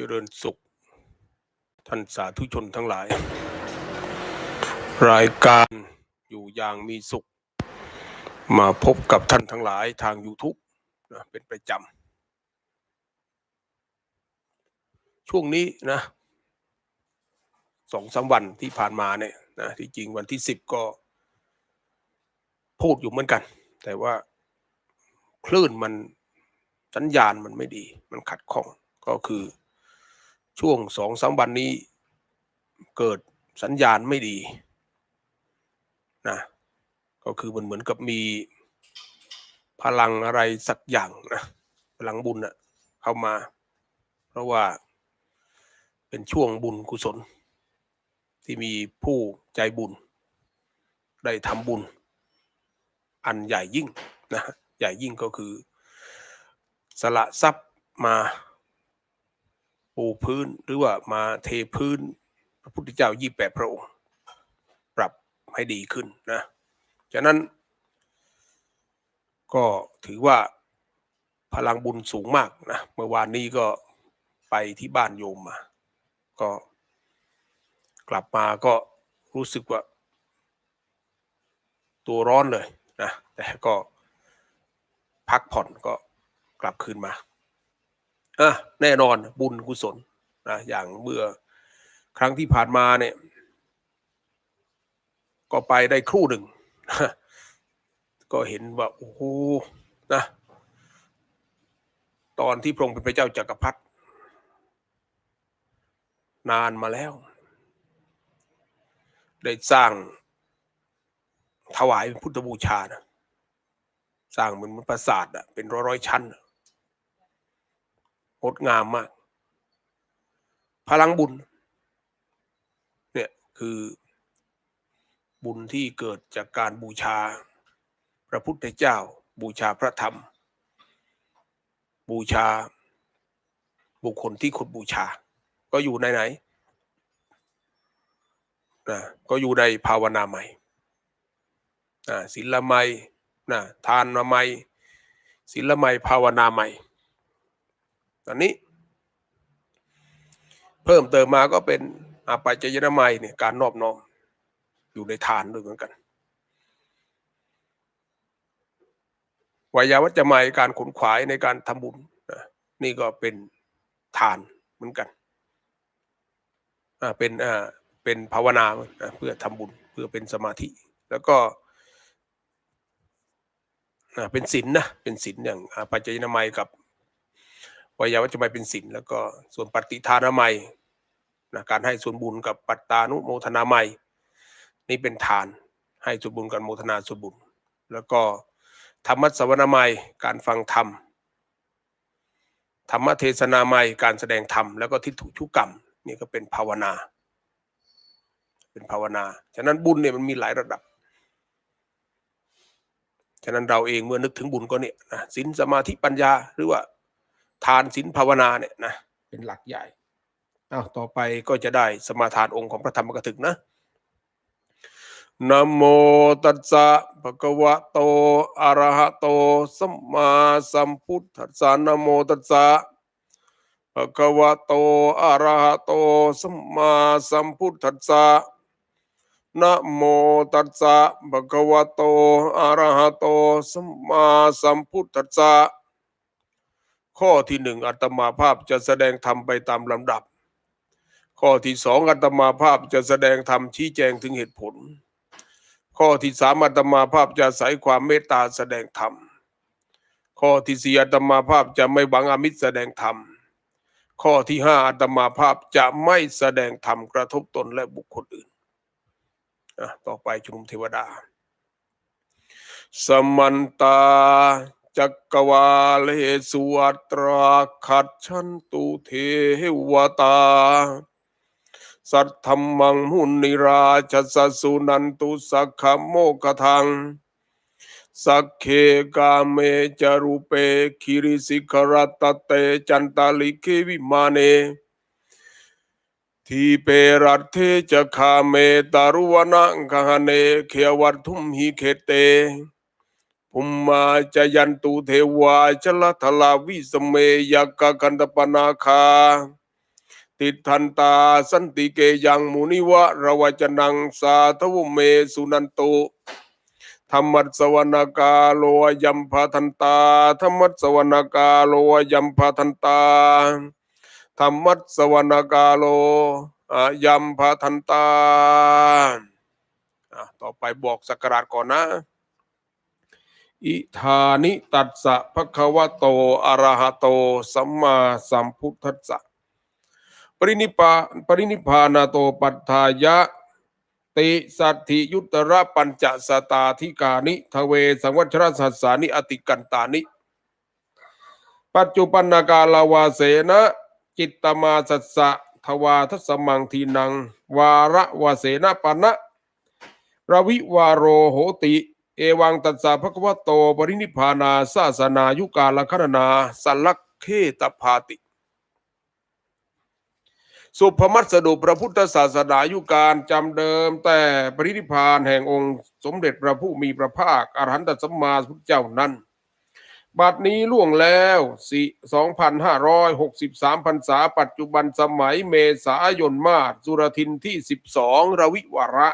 เจริญสุข ท่านสาธุชนทั้งหลาย รายการอยู่อย่างมีสุข มาพบกับท่านทั้งหลายทาง YouTube นะเป็นประจำช่วงนี้นะสองสามวันที่ผ่านมาเนี่ยนะที่จริงวันที่สิบก็พูดอยู่เหมือนกัน แต่ว่าคลื่นมันสัญญาณมันไม่ดี มันขัดข้องก็คือ ช่วงสองสามวันนี้เกิดสัญญาณไม่ดีนะก็คือมันเหมือนกับมีพลังอะไรสักอย่างนะพลังบุญอะเข้ามา เพราะว่าเป็นช่วงบุญกุศล ที่มีผู้ใจบุญ ได้ทำบุญ อันใหญ่ยิ่งนะใหญ่ยิ่งก็คือ สละทรัพย์มา ปูพื้นหรือว่ามาเทพื้น พระพุทธเจ้ายี่แปดพระองค์ ปรับให้ดีขึ้นนะฉะนั้น ก็ถือว่าพลังบุญสูงมากนะเมื่อวานนี้ก็ไปที่บ้านโยมมา ก็กลับมาก็รู้สึกว่า ตัวร้อนเลยนะแต่ก็พักผ่อนก็กลับคืนมา อะแน่นอนบุญกุศลนะอย่างเมื่อครั้งที่ผ่านมาเนี่ย ก็ไปได้ครู่หนึ่ง ก็เห็นว่าโอ้โหนะตอนที่พระองค์เป็นพระเจ้าจากักรพรรดินานมาแล้ว ได้สร้างถวายเป็นพุทธบูชานะสร้างเหมือนปราสาทอะเป็นร้อยร้อยชั้นอะ งดงามมาก พลังบุญ เนี่ยคือบุญที่เกิดจากการบูชา พระพุทธเจ้า บูชาพระธรรม บูชา บุคคลที่คนบูชา ก็อยู่ในไหนนะก็อยู่ในภาวนาใหม่นะศีลไมยนะทานไมยศีลไมยภาวนาใหม่ ตอนนี้ เพิ่มเติมมาก็เป็นอาปัจจยนามัยเนี่ยการนอบน้อมอยู่ในทานด้วยเหมือนกันวายาวัจจะไมยการขนขวายในการทำบุญนะนี่ก็เป็นทานเหมือนกันอ่าเป็นอ่าเป็นภาวนาเพื่อทำบุญเพื่อเป็นสมาธิ แล้วก็อ่าเป็นศีลนะเป็นศีลอย่างอาปัจจยนามัยกับ วายาวัจจะไมเป็นศีลแล้วก็ส่วนปฏิทานามัยนะการให้ส่วนบุญกับปัตตานุโมทนาไมยนี่เป็นทานให้ส่วนบุญกันโมทนาส่วนบุญ แล้วก็ธรรมสวนามัยการฟังธรรมธรรมเทศนาไมยการแสดงธรรมแล้วก็ทิฏฐุชุกรรมนี่ก็เป็นภาวนา เป็นภาวนา ฉะนั้นบุญเนี่ยมันมีหลายระดับ ฉะนั้นเราเองเมื่อนึกถึงบุญก็เนี่ยนะศีลสมาธิปัญญาหรือว่า ทานศีลภาวนาเนี่ยนะเป็นหลักใหญ่อ้าวต่อไปก็จะได้สมาทานองค์ของพระธรรมกถึกนะนะโมตัสสะภะคะวะโตอะระหะโตสัมมาสัมพุทธัสสะนะโมตัสสะภะคะวะโตอะระหะโตสัมมาสัมพุทธัสสะนะโมตัสสะภะคะวะโตอะระหะโตสัมมาสัมพุทธัสสะ ข้อที่หนึ่งอัตมาภาพจะแสดงธรรมไปตามลำดับ ข้อที่สองอัตมาภาพจะแสดงธรรมชี้แจงถึงเหตุผล ข้อที่สามอัตมาภาพจะใส่ความเมตตาแสดงธรรม ข้อที่สี่อัตมาภาพจะไม่บังอามิตรแสดงธรรม ข้อที่ห้าอัตมาภาพจะไม่แสดงธรรมกระทบตนและบุคคลอื่นอะต่อไปชุมนุมเทวดา สมันตา จักวาเลสุอัตราขัดชันตุเทวตา สัทธรรมังมุนิราชสสุนันตุสักขโมกทัง สักเคกาเมจารุเปคิริสิขรตเตจันตาลิเควิมาเนทีเปรัตเทจะคาเมตารุวนังคหเนเขวัตทุมหิเขเต ภุมมาจยันตุเทวาชลทลาวิสเมยักกะกันตปนาคา ติทันตาสันติเกยังมุนิวะระวจนังสาทวเมสุนันตุธรรมัสวนากาโลยัมพาทันตาธรรมัสวนากาโลยัมพาทันตาธรรมัสวนากาโลยัมพาทันตาต่อไปบอกสักการะก่อนนะ อิธานิตัสสะภะคะวะโตอะระหะโต สัมมาสัมพุทธัสสะปรินิพาปรินิพานาโตปัฏฐายะ ติสัตถิยุตระปัญจสตาธิกานิทเวสังวัชรสัสสานิอติกันตานิ ปัจจุปันนากาลาวาเสนะจิตตมาสัสสะทวาทสมังทีนัง วาระวาเสนะปนะระวิวาโรโหติ เอวังตัสสะภะคะวะโตปรินิพานาศาสนายุกาลคณนาสัลลักเขตพาติ สุภมัตสดุพระพุทธศาสนายุการจำเดิม แต่ปรินิพานแห่งองค์สมเด็จพระผู้มีพระภาค อรหันตสัมมาสัมพุทธเจ้านั้นบัดนี้ล่วงแล้วสี่สองพันห้าร้อยหกสิบสามพรษาปัจจุบันสมัยเมษายนมาสุรทินที่สิบสองรวิวระ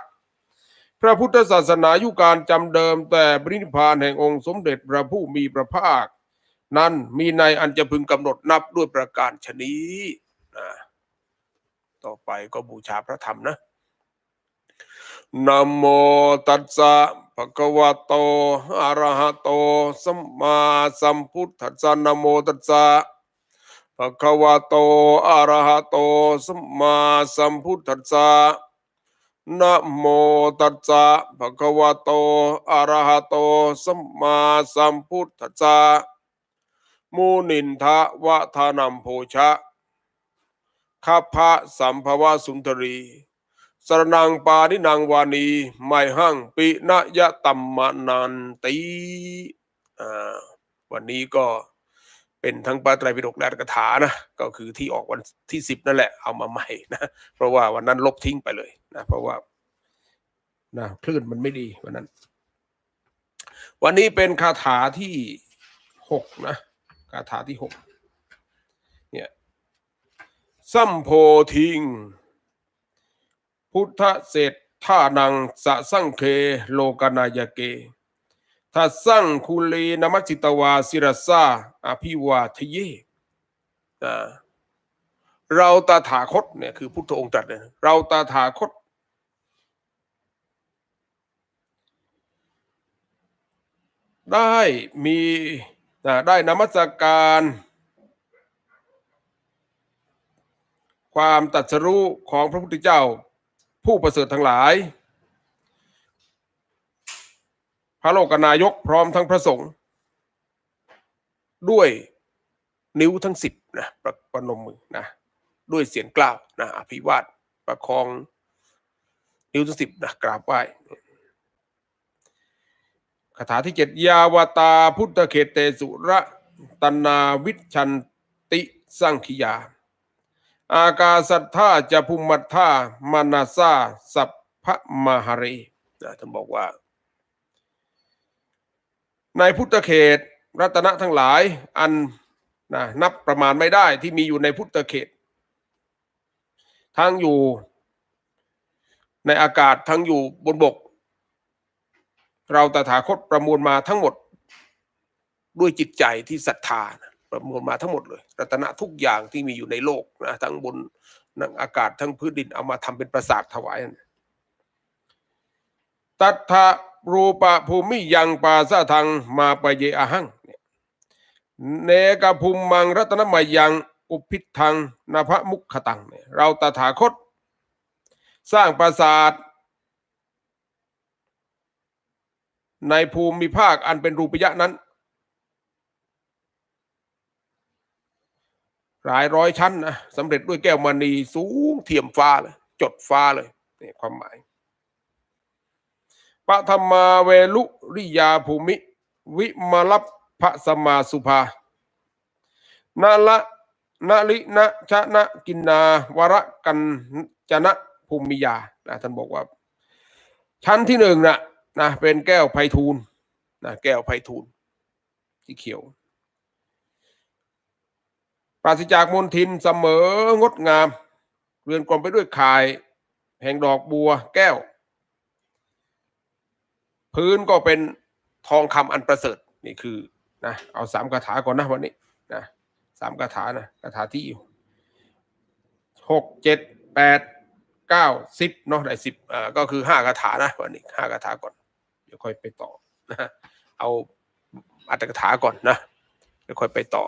ระพุทธศาสนายุการจำเดิมแต่ปรินิพานแห่งองค์สมเด็จพระผู้มีพระภาค นั้นมีในอันจะพึงกำหนดนับด้วยประการชนี้นะต่อไปก็บูชาพระธรรมนะนะโมตัสสะภะคะวะโตอะระหะโตสัมมาสัมพุทธัสสะนะโมตัสสะภะคะวะโตอะระหะโตสัมมาสัมพุทธัสสะ นะโมตัสสะภะคะวะโต อะระหะโต สัมมาสัมพุทธัสสะมุนินทะวะทานัมโพชะคัพพะสัมภวะสุนทรี สรนังปานินางวานี ไมหังปินะยะตัมมะนันติอ่าวันนี้ก็ เป็นทั้งปาไตรปิฎกและอัตถกถานะก็คือที่ออกวันที่สิบนั่นแหละเอามาใหม่นะเพราะว่าวันนั้นลบทิ้งไปเลยนะเพราะว่านะคลื่นมันไม่ดีวันนั้น วันนี้เป็นคาถาที่หกนะคาถาที่หกเนี่ยสัมโพธิง พุทธเศรษท่านังสะสังเคโลกนายเก ทัสสังคุลีนมัสสิตวาสิรสาอภิวาทเย่เราตาถาคตเนี่ยคือพุทธองค์ตรัสเนี่ยเราตาถาคต ได้มีได้นมัสการ ความตัดสรู้ของพระพุทธเจ้า ผู้ประเสริฐทั้งหลาย พระโลกนายกพร้อมทั้งพระสงฆ์ด้วยนิ้วทั้งสิบนะประประนมมือนะด้วยเสียงกล่าวนะอภิวาทประคอง นิ้วทั้งสิบนะกราบไหว้คาถาที่เจ็ดยาวตาพุทธเขตเตสุระตนาวิชันติสังคิยา อากาสัทธาจะภูมิมัทธามานาซาสัพพมหาเรนะท่านบอกว่า ในพุทธเขตรัตนะทั้งหลายอันนะนับประมาณไม่ได้ที่มีอยู่ในพุทธเขต ทั้งอยู่ในอากาศทั้งอยู่บนบก เราตถาคตประมวลมาทั้งหมด ด้วยจิตใจที่ศรัทธานะประมวลมาทั้งหมดเลย รัตนะทุกอย่างที่มีอยู่ในโลกนะทั้งบนนังอากาศทั้งพื้นดินเอามาทำเป็นปราสาทถวายตัทธะ รูปะภูมิยังปาสะทังมาปะเยอหังเนี่ยเนกภูมิมังรัตนมายังอุพิทังนภมุขตังเนี่ยเราตถาคต สร้างปราสาทในภูมิภาคอันเป็นรูปยะนั้น หลายร้อยชั้นนะสำเร็จด้วยแก้วมณีสูงเทียมฟ้าเลย จดฟ้าเลยนี่ความหมาย ปฐมาเวลุริยาภูมิ วิมลัพพะสมาสุภานาละนาลินะชะนะกินนาวรกันจนะภูมิยานะท่านบอกว่า ชั้นที่หนึ่งนะนะเป็นแก้วไพฑูรย์นะแก้วไพฑูรย์ที่เขียว ปราศจากมลทินเสมองดงาม เรือนกลมไปด้วยข่าย แห่งดอกบัวแก้ว พื้นก็เป็นทองคำอันประเสริฐนี่คือนะเอาสามคาถาก่อนนะวันนี้นะสามคาถานะคาถาที่หกเจ็ดแปดเก้าสิบเนาะได้สิบอ่าก็คือห้าคาถานะวันนี้ห้าคาถาก่อนเดี๋ยวค่อยไปต่อนะเอาอัตถกถาก่อนนะเดี๋ยวค่อยไปต่อ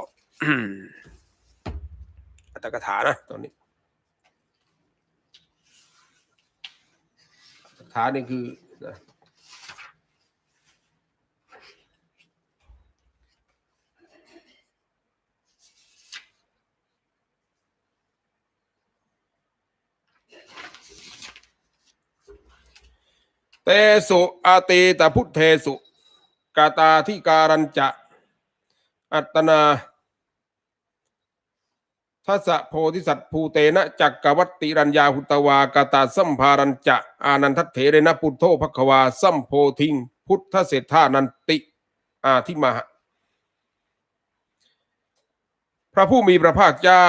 อัตถกถานะตอนนี้อัตถกถานี่คือนะ เตสุอาตีตพุทเทสุ กาตาธิการัญจะ อัตนาทัสะโพธิสัตว์ภูเตนะจักกวัตติรัญญาหุตวากาตาสัมภารัญจะ อานันทเถเรนะปุทโธภควา สัมโพธิง พุทธเศรษฐานันติอาทิมหะพระผู้มีพระภาคเจ้า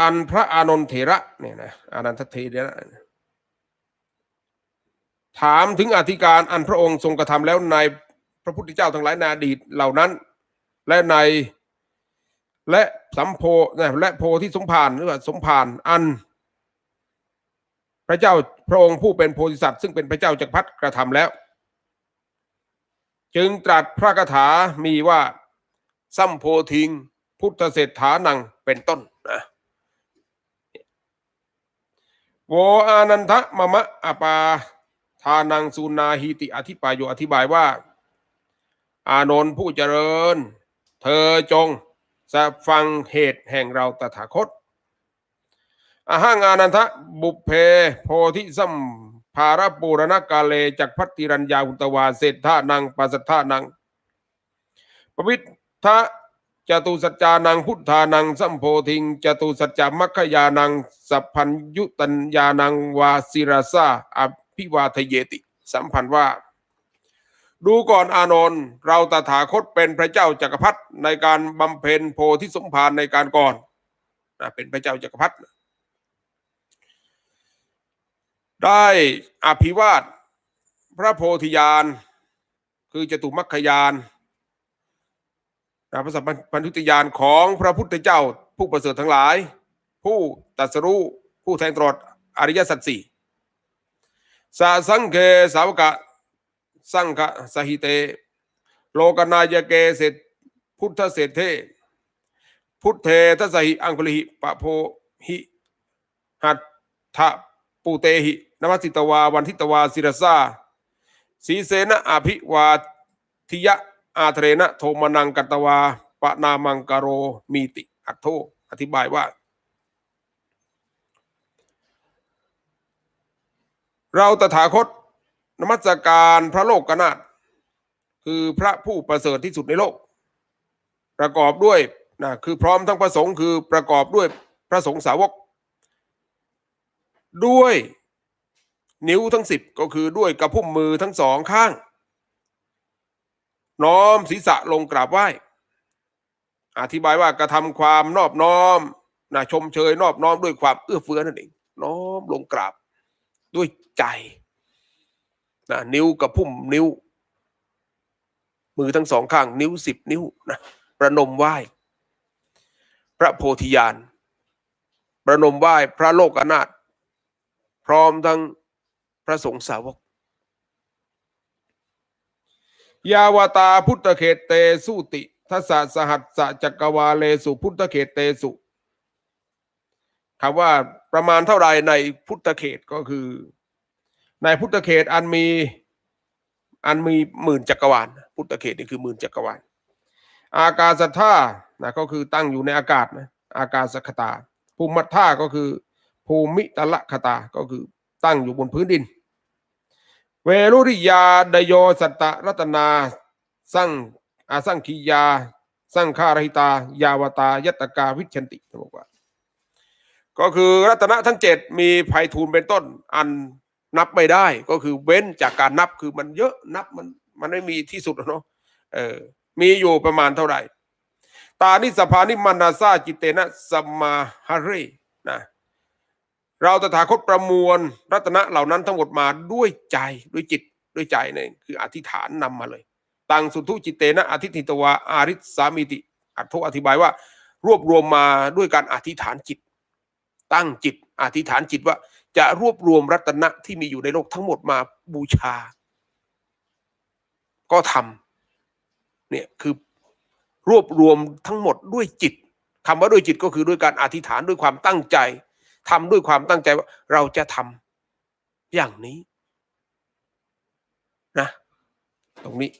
อันพระอานนทเถระเนี่ยนะอานันทเถระ ถามถึงอธิการอันพระองค์ทรงกระทำแล้วในพระพุทธเจ้าทั้งหลายในอดีตเหล่านั้น และในและสัมโพนะและโพธิสมภารหรือว่าสมภารอัน พระเจ้าพระองค์ผู้เป็นโพธิสัตว์ซึ่งเป็นพระเจ้าจักรพรรดิกระทำแล้ว จึงตรัสพระคาถามีว่าสัมโพธิง พุทธเศรษฐานังเป็นต้นนะโวอานันทะมะมะอปา ทานังสุนาหิติอธิปายโยอธิบายว่า อานนท์ผู้เจริญ เธอจงสฟังเหตุแห่งเราตถาคตอาหังอานันทะบุพเพโพธิสัมภารปูรณกาเลจักพัติรัญญาหุตวาเศรษฐานังปัสสทธานังปวิทธะจตุสัจจานังพุทธานังสัมโพธิงจตุสัจจามัคคยานังสัพพัญยุตัญญานังวาสิราสาอ ภิวาทเยติ สัมพันธ์ว่า ดูก่อนอานนท์เราตถาคตเป็นพระเจ้าจักรพรรดิในการบำเพ็ญโพธิสมภารในการก่อนนะเป็นพระเจ้าจักรพรรดิได้อภิวาทพระโพธิญาณ คือจตุมัคคยานนะพระสัมพันธุตญาณของพระพุทธเจ้าผู้ประเสริฐทั้งหลาย ผู้ตรัสรู้ผู้แทงตลอดอริยสัจสี่ สาสังเคสาวกะสังฆสหิเต โลกนายเกเสตพุทธเศรษเทพุทเททัสหิอังคุลิหิปะโพหิหัตถะปูเตหินมัสสิตวาวันทิตวาศิรสาสีเสนะอภิวาทิยะอาเทรนะโทมนังกัตตวาปะนามังกโรมีติอัตโทอธิบายว่า เราตถาคตนมัสการพระโลกกนาถคือพระผู้ประเสริฐที่สุดในโลก ประกอบด้วยนะคือพร้อมทั้งพระสงฆ์คือประกอบด้วยพระสงฆ์สาวก ด้วยนิ้วทั้งสิบก็คือด้วยกระพุ่มมือทั้งสองข้าง น้อมศีรษะลงกราบไหว้ อธิบายว่ากระทำความนอบน้อมนะชมเชยนอบน้อมด้วยความเอื้อเฟื้อนั่นเองน้อมลงกราบ ด้วยใจนะนิ้วกับพุ่มนิ้ว มือทั้งสองข้าง นิ้วสิบนิ้วนะประนมไหว้ พระโพธิญาณประนมไหว้พระโลกอนาถพร้อมทั้งพระสงฆ์สาวก ยาวตาพุทธเขตเตสุติทัสสะสหัสสะจักรวาเลสุพุทธเขตเตสุคำว่า ประมาณเท่าไรในพุทธเขตก็คือ ในพุทธเขตอันมีอันมีหมื่นจักรวาลพุทธเขตนี่คือหมื่นจักรวาลอากาศท่านะก็คือตั้งอยู่ในอากาศนะอากาศคตา ภูมิท่าก็คือ ภูมิตละคตาก็คือตั้งอยู่บนพื้นดิน เวรุริยาดโยสัตตรัตนาสร้างอาสร้างคียาสร้างคารหิตายาวตายตกาวิชันติบอกว่า ก็คือรัตนะทั้งเจ็ดมีภัยทูลเป็นต้น อันนับไม่ได้ก็คือเว้นจากการนับคือมันเยอะนับมันมันไม่มีที่สุดเนาะเออมีอยู่ประมาณเท่าไหร่ ตานิสภานิมานาซาจิเตนะสัมมาฮารีนะเราตถาคตประมวลรัตนะเหล่านั้นทั้งหมดมาด้วยใจด้วยจิตด้วยใจเนี่ยคืออธิษฐานนำมาเลยตังสุทุจิตเตนะอธิติตวาอาริสสามิติอัตโทอธิบายว่า รวบรวมมาด้วยการอธิษฐานจิต ตั้งจิตอธิษฐานจิตว่าจะรวบรวมรัตนะที่มีอยู่ในโลกทั้งหมดมาบูชา ก็ทำเนี่ยคือรวบรวมทั้งหมดด้วยจิตคำว่าด้วยจิตก็คือด้วยการอธิษฐานด้วยความตั้งใจทำด้วยความตั้งใจว่าเราจะทำอย่างนี้นะตรงนี้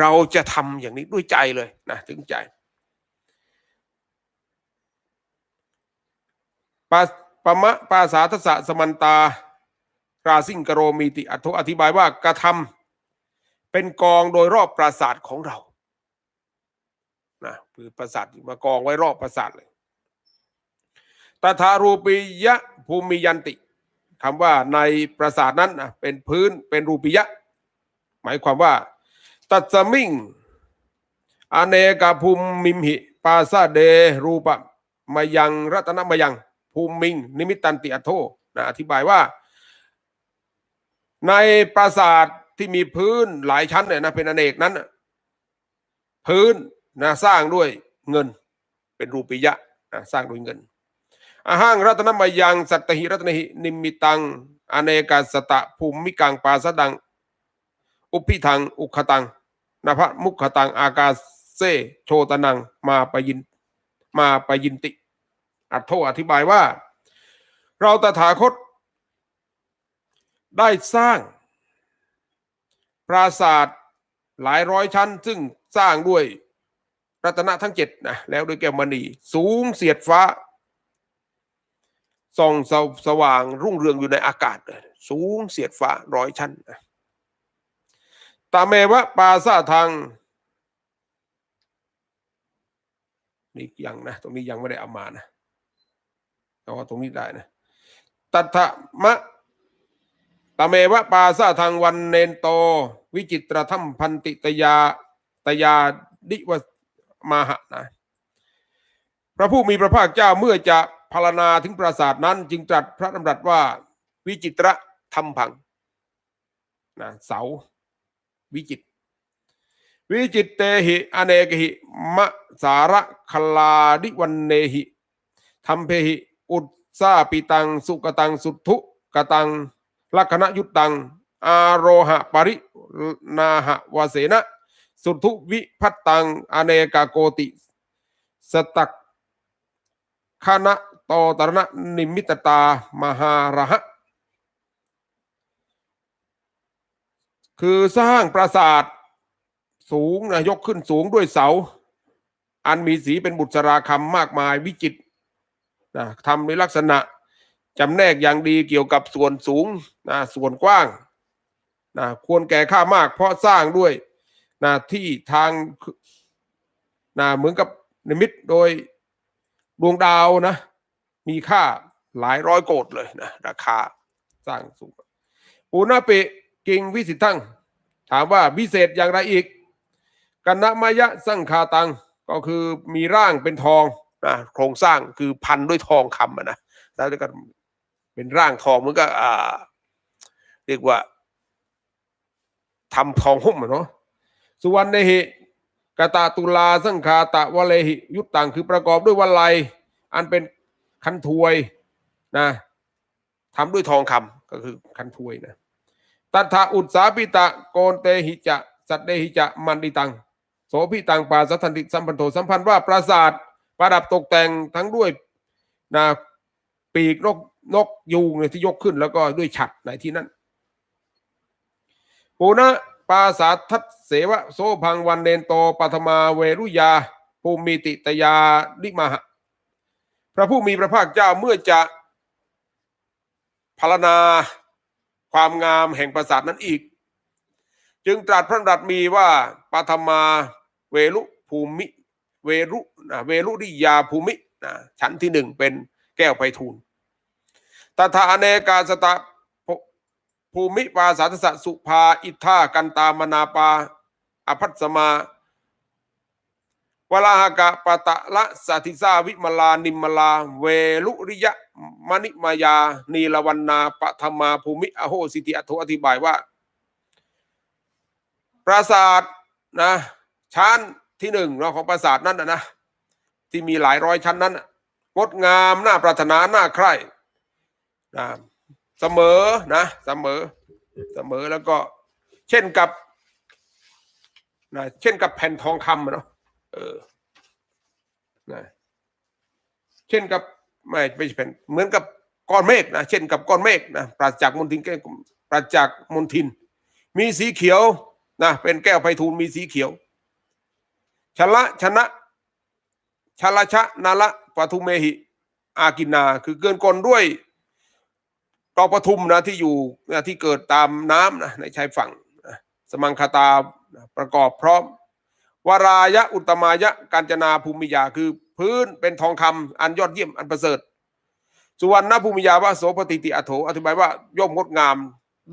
เราจะทำอย่างนี้ด้วยใจเลยนะถึงใจ ปาปะมะปาสาทสะสมันตาราซิงกโรมีติอัตโธอธิบายว่ากระทำเป็นกองโดยรอบปราสาทของเรานะคือปราสาทมากองไว้รอบปราสาทเลยตถารูปิยะภูมิยันติคำว่าในปราสาทนั้นนะเป็นพื้นเป็นรูปิยะ หมายความว่าตัดสมิงอเนกภูมิมหิ ปาซาเดรูปะมายังรัตนมายัง ภูมิงนิมิตันติอโทนะอธิบายว่า ในปราสาทที่มีพื้นหลายชั้นเนี่ยนะเป็นอเนกนั้นน่ะพื้นนะสร้างด้วยเงินเป็นรูปิยะนะสร้างด้วยเงินอาหังรัตนมายังสัตหิรัตนหินิมิตัง อเนกาสตะภูมิกังปาสดัง อุพิทังอุคตังนภมุขตัง อากาเซโชตนัง มาปยิน มาปยินติ อัตโทอธิบายว่า เราตถาคต ได้สร้าง ปราสาทหลายร้อยชั้น ซึ่งสร้างด้วยรัตนะทั้งเจ็ดนะแล้วด้วยแก้วมณีสูงเสียดฟ้าส่องสว่างรุ่งเรืองอยู่ในอากาศ สูงเสียดฟ้าร้อยชั้นตาเมวะปาซาทางนี่ยังนะ ตรงนี้ยังไม่ได้เอามานะ แต่ว่าตรงนี้ได้นะตัทะมะตาเมวะปาซาทางวันเนนโต วิจิตรธรรมพันติตยาตยาดิวมาหะนะพระผู้มีพระภาคเจ้าเมื่อจะพารณาถึงปราสาทนั้น จึงตรัสพระดำรัสว่าวิจิตรธรรมพังนะเสาวิจิต วิจิตเตหิอเนกหิมะสาระคลาดิวันเนหิธรรมเพหิ อุตสาปิตัง สุกตัง สุทุกตังลักขณะยุตตัง อาโรหะปรินาหะวาเสนะ สุทุวิพัตตัง อเนกาโกติ สตักคณะตตรณะนิมิตตามหาระหะ คือสร้างปราสาทสูงนะยกขึ้นสูงด้วยเสา อันมีสีเป็นบุษราคำมากมายวิจิต นะทำในลักษณะจำแนกอย่างดีเกี่ยวกับส่วนสูงนะส่วนกว้างนะควรแก่ค่ามากเพราะสร้างด้วยนะที่ทางนะเหมือนกับนิมิตโดยดวงดาวนะ มีค่าหลายร้อยโกดเลยนะ ราคาสร้างสูงปูนาเปกิงวิสิทธังถามว่าวิเศษอย่างไรอีกกันนะมายะสังคาตังก็คือมีร่างเป็นทอง นะโครงสร้างคือพันด้วยทองคำนะแล้วก็เป็นร่างทองมันก็อ่า เรียกว่าทำทองหุ้มอะเนาะสุวรรณเนหิกตาตุลาสังคาตะวะเลหิยุตตังคือประกอบด้วยวัลัยอันเป็นคันถวยนะทำด้วยทองคำก็คือคันถวยนะตัทธาอุตสาปิตะโกนเตหิจะ สัตเดหิจะมันดิตัง โสพิตังปาสัทธันติสัมพันโธสัมพันธ์ว่าปราสาท ประดับตกแต่งทั้งด้วยนะปีกนกนกยูงเนี่ยที่ยกขึ้นแล้วก็ด้วยฉัดในที่นั้นปูนะปาสาทัตเสวะโซพังวันเดนโตปัทมาเวรุยา ภูมิติตยาลิมาหะพระผู้มีพระภาคเจ้าเมื่อจะพารณาความงามแห่งปราสาทนั้นอีก จึงตรัสพระรัสมีว่าปัทมาเวรุภูมิ เวรุนะเวรุริยาภูมินะชั้นที่หนึ่งเป็นแก้วไพฑูรย์ตถาเนกาสตะภูมิปาสาทสสุภาอิทธากันตามนาปาอภัสมาวลาหกะปะตะละสัติสาวิมลานิมลา เวลุริยะมณิมายา นีลวันนาปะธรรมาภูมิอโหสิติอโทอธิบายว่า ปราสาทนะชั้น ที่หนึ่งเนาะของปราสาทนั้นนะนะที่มีหลายร้อยชั้นนั้นงดงามน่าปรารถนาน่าใคร่นะเสมอนะเสมอเสมอแล้วก็ เช่นกับนะเช่นกับแผ่นทองคำเนาะเออนะเช่นกับไม่ไม่ใช่แผ่นเหมือนกับก้อนเมฆนะเช่นกับก้อนเมฆนะปราศจากมลทินแก้ปราศจากมลทิน มีสีเขียวนะเป็นแก้วไพฑูรย์มีสีเขียว ชละชนะชละชะนาละปทุมเมหิ อากินนาคือเกินกลด้วยตอปทุมนะที่อยู่นะที่เกิดตามน้ำนะในชายฝั่งนะสมังคตาประกอบพร้อม วรายะอุตมายะกาญจนาภูมิยาคือพื้นเป็นทองคำอันยอดเยี่ยมอันประเสริฐ สุวรรณภูมิยาว่าโสปฏิติอโถอธิบายว่าย่อมงดงาม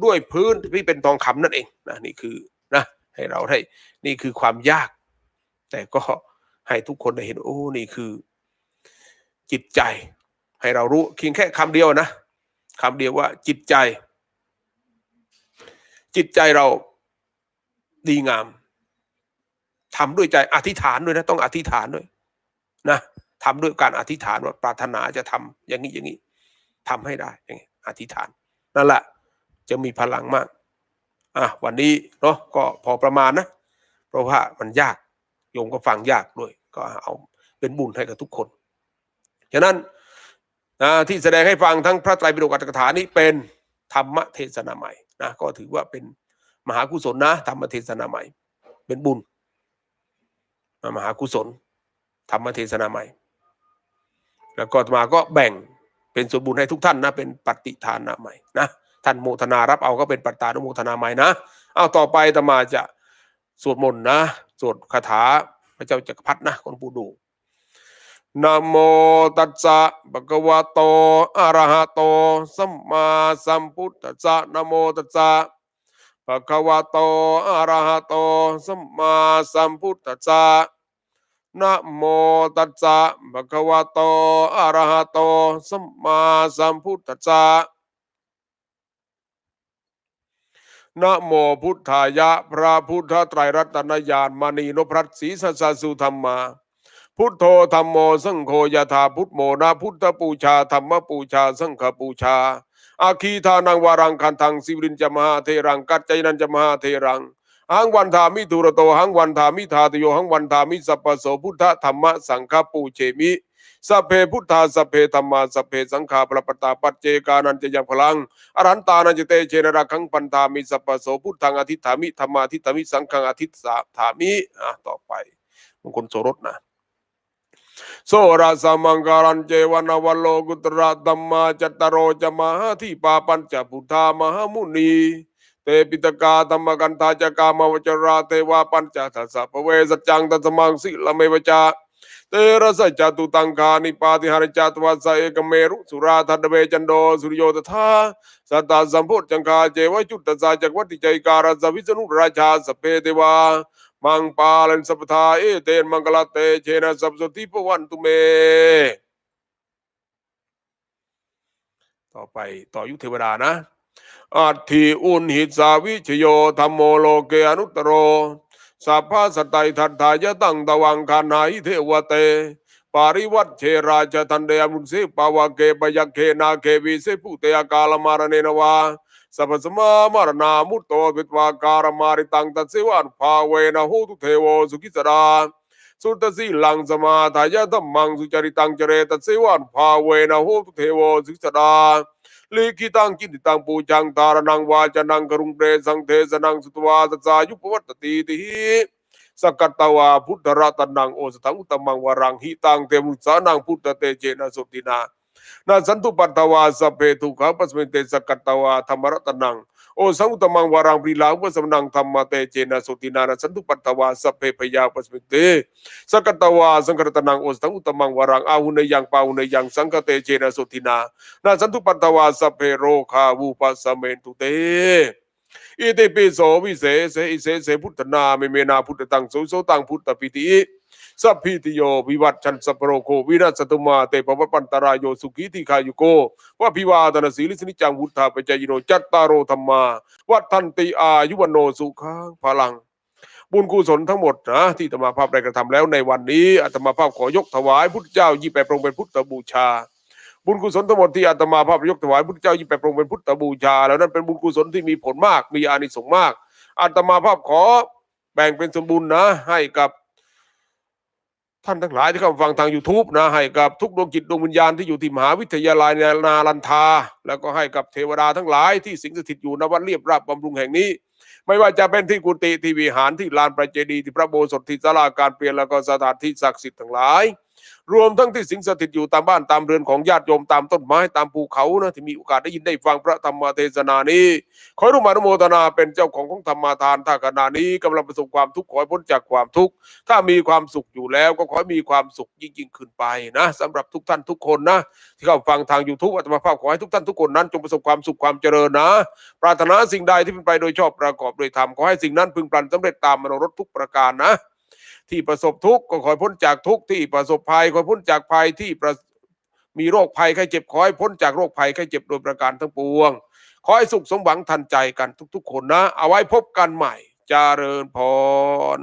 ด้วยพื้นที่เป็นทองคำนั่นเองนะนี่คือนะให้เราได้นี่คือความยาก แต่ก็ให้ทุกคนได้เห็นโอ้นี่คือ จิตใจให้เรารู้เพียงแค่คำเดียวนะคำเดียวว่า จิตใจ จิตใจเราดีงามทำด้วยใจอธิษฐานด้วยนะ ต้องอธิษฐานด้วย นะทำด้วยการอธิษฐานว่าปรารถนาจะทำอย่างนี้อย่างนี้ทำให้ได้อย่างนี้อธิษฐานนั่นแหละจะมีพลังมาก อะวันนี้เนาะก็พอประมาณนะ เพราะว่ามันยาก โยมก็ฟังยากด้วย ก็เอาเป็นบุญให้กับทุกคน ฉะนั้นนะที่แสดงให้ฟังทั้งพระไตรปิฎกอัตถกถานี้เป็นธรรมเทศนาใหม่นะก็ถือว่าเป็นมหากุศลนะธรรมเทศนาใหม่ เป็นบุญมหากุศลธรรมเทศนาใหม่ แล้วก็มาก็แบ่งเป็นส่วนบุญให้ทุกท่านนะเป็นปฏิทานาใหม่นะท่านโมทนารับเอาก็เป็นปัตตานุโมทนาใหม่นะ เอาต่อไปตมาจะสวดมนต์นะ สวดคาถาพระเจ้าจักรพรรดินะคนปูดูนะโมตัสสะภะคะวะโตอะระหะโตสัมมาสัมพุทธัสสะนะโมตัสสะภะคะวะโตอะระหะโตสัมมาสัมพุทธัสสะนะโมตัสสะภะคะวะโตอะระหะโตสัมมาสัมพุทธัสสะ นะโมพุทธายะ พระพุทธไตรรัตนญาณมณีนพรัตศีสัสสสุธรรมา พุทโธธรรมโมสังโฆยถาพุทโมนะพุทธปูชาธรรมปูชา สังฆปูชา อาคีทานังวารังคันทังสิวรินจมหาเทรังกัจจนันจมหาเทรังหังวันทามิทุระโตหังวันทามิทาตโยหังวันทามิสัพพโสพุทธธรรมสังฆปูเชมิ สัพเพพุทธาสัพเพธรรมาสัพเพสังฆาปรปตาปัจเจกานันจะยังพลังอรันตานันจะเตเชนรักขังปันธามิสัพโสพุทธังอธิษฐามิธรรมาทิฏฐามิสังฆังอธิษฐามิอะต่อไปมงคลโสรถนะโสราสมังการันเจวนวโลกุตระธัมมาจัตตโรจมหาทิปาปัญจพุทธามหามุนีเตปิตกาธรรมกันทาจกามวจราเทวาปัญจทัสสะปเวสัจจังตัสมังสิละเมวจา เตระสัจจตุตังคานิปาติหารจตวัสสะเอกเมรุสุราทัดเวจันโดสุริโยตถาสัตตาสัมพุทธังคาเจวจุตตสาจักวัติใจการัสวิษณุราชาสเพเทวามังปาลันสัพทาเอเตนมังกลาเตเชนะสัพสติปวันตุเม ต่อไปต่อยุคเทวดานะอัตถิอุนหิตสาวิชโยธรรมโมโลเกอนุตตโร สัพพะสตไตทัตถายะตังตวังคานาหิเทวเต ปาริวัตเชราชทันเดอมุนเสปาวะเกปยักเคนาเควิเสปุเตยกาลมารเนนวาสัพพสมามารณามุตโตวิตวาการมาริตังตัสเสวันภาเวนะโหตุเทโวสุขิสดาสุตสีลังสมาทายะธัมมังสุจริตังเจเรตัสเสวันภาเวนะโหตุเทโวสุขิสดา ลิขิตังกิติตังปูจังตารนังวาจนังกรุงเปรสังเทสนังสุตวาสสายุปวัตติติสกัตตวาพุทธรัตนังโอสถังอุตมังวรังหิตังเตมุสานังพุทธเตเจนะสุตินานาสันตุปัตตวาสพเพทุขาปัสมิเตสกัตตวาธรรมรัตนัง โอสังุตมังวารังปรีลาอุปสมนังธรรมเตเจนะสุตินานาสันตุปัตตวาสพเพพยาปสมิเตสกตวาสังกรตนังโอสังุตมังวารังอาหุเนยังปาหุเนยังสังคเตเจนะสุทินานาสันตุปัตตวาสเพโรคาวูปัสเมนตุเตอิติปิโสวิเศษเสอิเสเสพุทธนาเมเมนาพุทธตังโสโสตังพุทธปิติ สัพพิติโยวิวัตชันสัพโรโควินาศตุมาเตปวัปปันตรายโยสุขีติคายุโกวะพิวาตนาสีลิสนิจังวุฒาปจจายโนจัตตารโรธรรมาวัฏทันติอายุวันโนสุขังพลัง บุญกุศลทั้งหมดนะที่อาตมาภาพได้กระทำแล้วในวันนี้อาตมาภาพขอยกถวายพุทธเจ้ายี่แปดพระองค์เป็นพุทธบูชาบุญกุศลทั้งหมดที่อาตมาภาพยกถวายพุทธเจ้ายี่แปดพระองค์เป็นพุทธบูชา แล้วนั้นเป็นบุญกุศลที่มีผลมากมีอานิสงส์มากอาตมาภาพขอแบ่งเป็นสมบูรณ์นะ ให้กับ ท่านทั้งหลายที่เข้ามาฟังทาง YouTube นะให้กับทุกดวงจิตดวงวิญญาณที่อยู่ที่มหาวิทยาลัยนาลันทา แล้วก็ให้กับเทวดาทั้งหลายที่สิงสถิตอยู่ณวัดเรียบราบบำรุงแห่งนี้ ไม่ว่าจะเป็นที่กุฏิที่วิหารที่ลานประเจดีย์ที่พระโบสถที่ศาลาการเปลี่ยนแล้วก็สถานที่ศักดิ์สิทธิ์ทั้งหลาย รวมทั้งที่สิงสถิตอยู่ตามบ้านตามเรือนของญาติโยมตามต้นไม้ตามภูเขานะที่มีโอกาสได้ยินได้ฟังพระธรรมเทศนานี้ ขอให้ร่วมอนุโมทนาเป็นเจ้าของของธรรมาทานถ้าขณะนี้กำลังประสบความทุกข์ขอให้พ้นจากความทุกข์ถ้ามีความสุขอยู่แล้วก็ขอให้มีความสุขยิ่งยิ่งขึ้นไปนะสำหรับทุกท่านทุกคนนะ ที่เข้าฟังทาง YouTube อาตมาภาพขอให้ทุกท่านทุกคนนั้น จงประสบความสุขความเจริญนะ ปรารถนาสิ่งใดที่เป็นไปโดยชอบประกอบโดยธรรมขอให้สิ่งนั้นพึงปรันสำเร็จตามมโนรสทุกประการนะ ที่ประสบทุกข์ก็ขอยพ้นจากทุกข์ที่ประสบภัยขอยพ้นจากภัยที่มีโรคภัยไข้เจ็บขอให้พ้นจากโรคภัยไข้เจ็บโดยประการทั้งปวง ขอให้สุขสมหวังทันใจกันทุกๆ คนนะ เอาไว้พบกันใหม่จเจริญพร